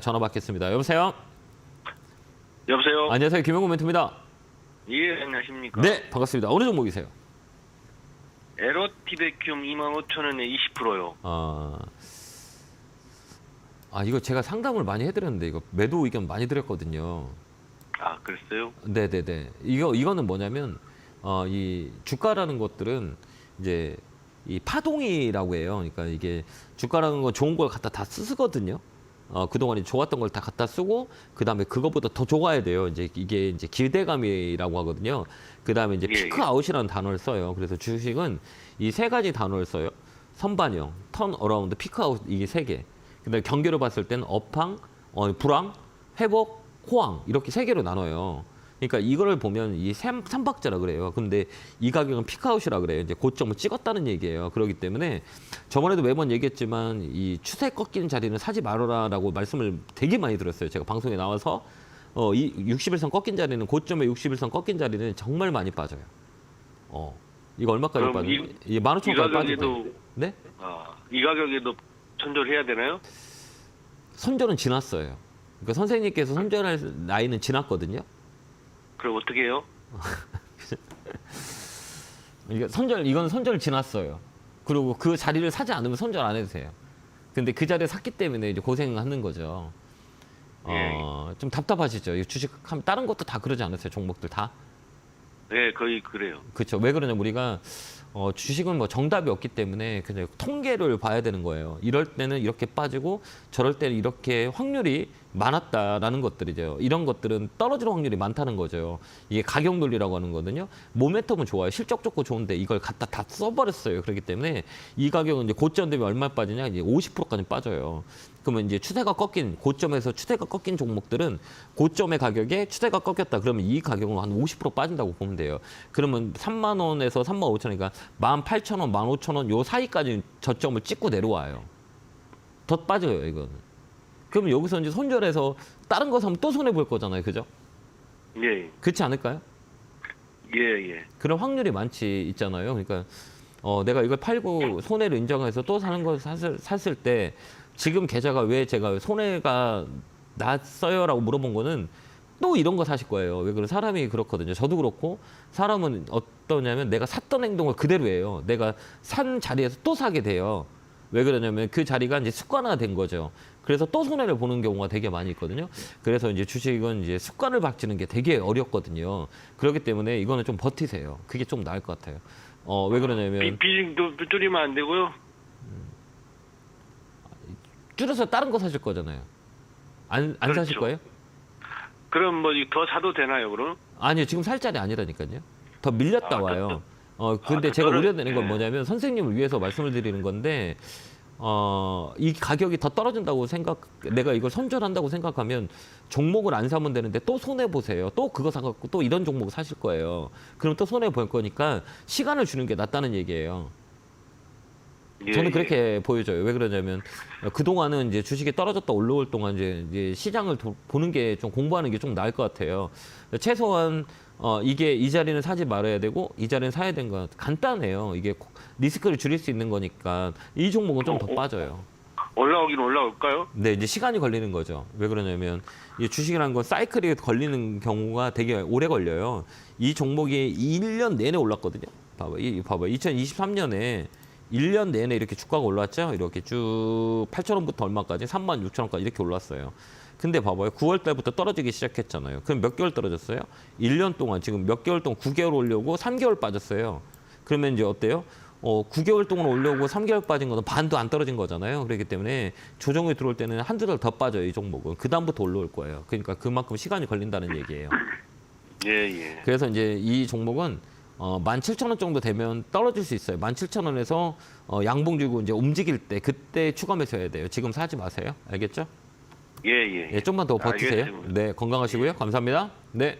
전화 받겠습니다. 여보세요? 여보세요. 안녕하세요. 김영구 멘트입니다. 예, 안녕하십니까. 네, 반갑습니다. 어느 종목이세요? 에로티베큐um 25,000원에 20%요. 아, 아 이거 제가 상담을 많이 해드렸는데 이거 매도 의견 많이 드렸거든요. 아, 그랬어요? 네 네 네. 이거 이거는 뭐냐면 어, 이 주가라는 것들은 이제 이 파동이라고 해요. 그러니까 이게 주가라는 건 좋은 걸 갖다 다 쓰거든요. 어, 그동안에 좋았던 걸 다 갖다 쓰고 그다음에 그거보다 더 좋아야 돼요. 이제 이게 이제 기대감이라고 하거든요. 그다음에 이제 예, 피크 아웃이라는 단어를 써요. 그래서 주식은 이 세 가지 단어를 써요. 선반영, 턴 어라운드, 피크 아웃 이게 세 개. 그다음에 경계로 봤을 때는 업황, 어, 불황, 회복, 호황 이렇게 세 개로 나눠요. 그러니까 이거를 보면 이 삼, 삼박자라 그래요. 근데 이 가격은 피크아웃이라 그래요. 이제 고점을 찍었다는 얘기예요. 그렇기 때문에 저번에도 매번 얘기했지만 이 추세 꺾이는 자리는 사지 말아라라고 말씀을 되게 많이 들었어요. 제가 방송에 나와서 어, 이 60일선 꺾인 자리는 고점에 60일선 꺾인 자리는 정말 많이 빠져요. 어. 이거 얼마까지 그럼 빠져? 이- 이 15,000원까지 이 빠지고. 가격에도 네? 아, 이 가격에도 선절해야 되나요? 선절은 지났어요. 그러니까 선생님께서 선절할 나이는 지났거든요. 그럼 어떻게 해요? 이게 선절 이건 선절 지났어요. 그리고 그 자리를 사지 않으면 선절 안 해도 돼요. 근데 그 자리에 샀기 때문에 이제 고생하는 거죠. 어, 좀 답답하시죠? 이 주식 하면 다른 것도 다 그러지 않으세요? 종목들 다? 네, 거의 그래요. 그렇죠. 왜 그러냐면 우리가 어, 주식은 뭐 정답이 없기 때문에 그냥 통계를 봐야 되는 거예요. 이럴 때는 이렇게 빠지고 저럴 때는 이렇게 확률이 많았다라는 것들이죠. 이런 것들은 떨어지는 확률이 많다는 거죠. 이게 가격 논리라고 하는 거거든요. 모멘텀은 좋아요. 실적 좋고 좋은데 이걸 갖다 다 써버렸어요. 그렇기 때문에 이 가격은 이제 고점 대비 얼마 빠지냐? 이제 50%까지 빠져요. 그러면 이제 추세가 꺾인 고점에서 추세가 꺾인 종목들은 고점의 가격에 추세가 꺾였다. 그러면 이 가격은 한 50% 빠진다고 보면 돼요. 그러면 3만 원에서 3만 5천 원이니까 18,000원, 15,000원 요 사이까지 저점을 찍고 내려와요. 더 빠져요, 이거는. 그러면 여기서 이제 손절해서 다른 거 사면 또 손해 볼 거잖아요. 그죠? 예, 그렇지 않을까요? 예, 예. 그런 확률이 많지 있잖아요. 그러니까 어, 내가 이걸 팔고 손해를 인정해서 또 사는 걸 샀을, 샀을 때 지금 계좌가 왜 제가 손해가 났어요라고 물어본 거는 또 이런 거 사실 거예요. 왜 그래 사람이 그렇거든요. 저도 그렇고 사람은 어떠냐면 내가 샀던 행동을 그대로 해요. 내가 산 자리에서 또 사게 돼요. 왜 그러냐면 그 자리가 이제 습관화가 된 거죠. 그래서 또 손해를 보는 경우가 되게 많이 있거든요. 그래서 이제 주식은 이제 습관을 바치는 게 되게 어렵거든요. 그렇기 때문에 이거는 좀 버티세요. 그게 좀 나을 것 같아요. 어, 왜 비, 그러냐면 비중도 줄이면 안 되고요. 줄여서 다른 거 사실 거잖아요. 안, 안 사실 그렇죠. 거예요? 그럼 뭐 더 사도 되나요, 그럼? 아니요, 지금 살 자리 아니라니까요. 더 밀렸다 아, 와요. 어, 근데 아, 제가 그거를- 우려되는 건 예. 뭐냐면 선생님을 위해서 말씀을 드리는 건데, 어, 이 가격이 더 떨어진다고 생각, 내가 이걸 선절한다고 생각하면 종목을 안 사면 되는데 또 손해 보세요. 또 그거 사갖고 또 이런 종목 사실 거예요. 그럼 또 손해 볼 거니까 시간을 주는 게 낫다는 얘기예요. 예, 저는 예. 그렇게 보여져요. 왜 그러냐면 그 동안은 이제 주식이 떨어졌다 올라올 동안 이제, 이제 시장을 도- 보는 게 좀 공부하는 게 좀 나을 것 같아요. 최소한 어 이게 이 자리는 사지 말아야 되고 이 자리는 사야 되는 건 간단해요. 이게 코- 리스크를 줄일 수 있는 거니까 이 종목은 좀더 어, 어. 빠져요. 올라오긴 올라올까요? 근데 이제 시간이 걸리는 거죠. 왜 그러냐면 이 주식이라는 건 사이클이 걸리는 경우가 되게 오래 걸려요. 이 종목이 1년 내내 올랐거든요. 봐봐, 이 봐봐. 2023년에 1년 내내 이렇게 주가가 올랐죠. 이렇게 쭉 8,000원부터 얼마까지 36,000원까지 이렇게 올랐어요. 근데 봐봐요. 9월 달부터 떨어지기 시작했잖아요. 그럼 몇 개월 떨어졌어요? 1년 동안 지금 몇 개월 동안 9개월 올려고 3개월 빠졌어요. 그러면 이제 어때요? 어, 9개월 동안 올려고 3개월 빠진 거는 반도 안 떨어진 거잖아요. 그렇기 때문에 조정이 들어올 때는 한두 달 더 빠져요, 이 종목은. 그다음부터 올라올 거예요. 그러니까 그만큼 시간이 걸린다는 얘기예요. 예, 예. 그래서 이제 이 종목은 어, 17,000원 정도 되면 떨어질 수 있어요. 17,000원에서 어, 양봉 주고 이제 움직일 때 그때 추가 매수해야 돼요. 지금 사지 마세요. 알겠죠? 예, 예. 예, 좀만 더 버티세요. 알겠습니다. 네, 건강하시고요. 감사합니다. 네.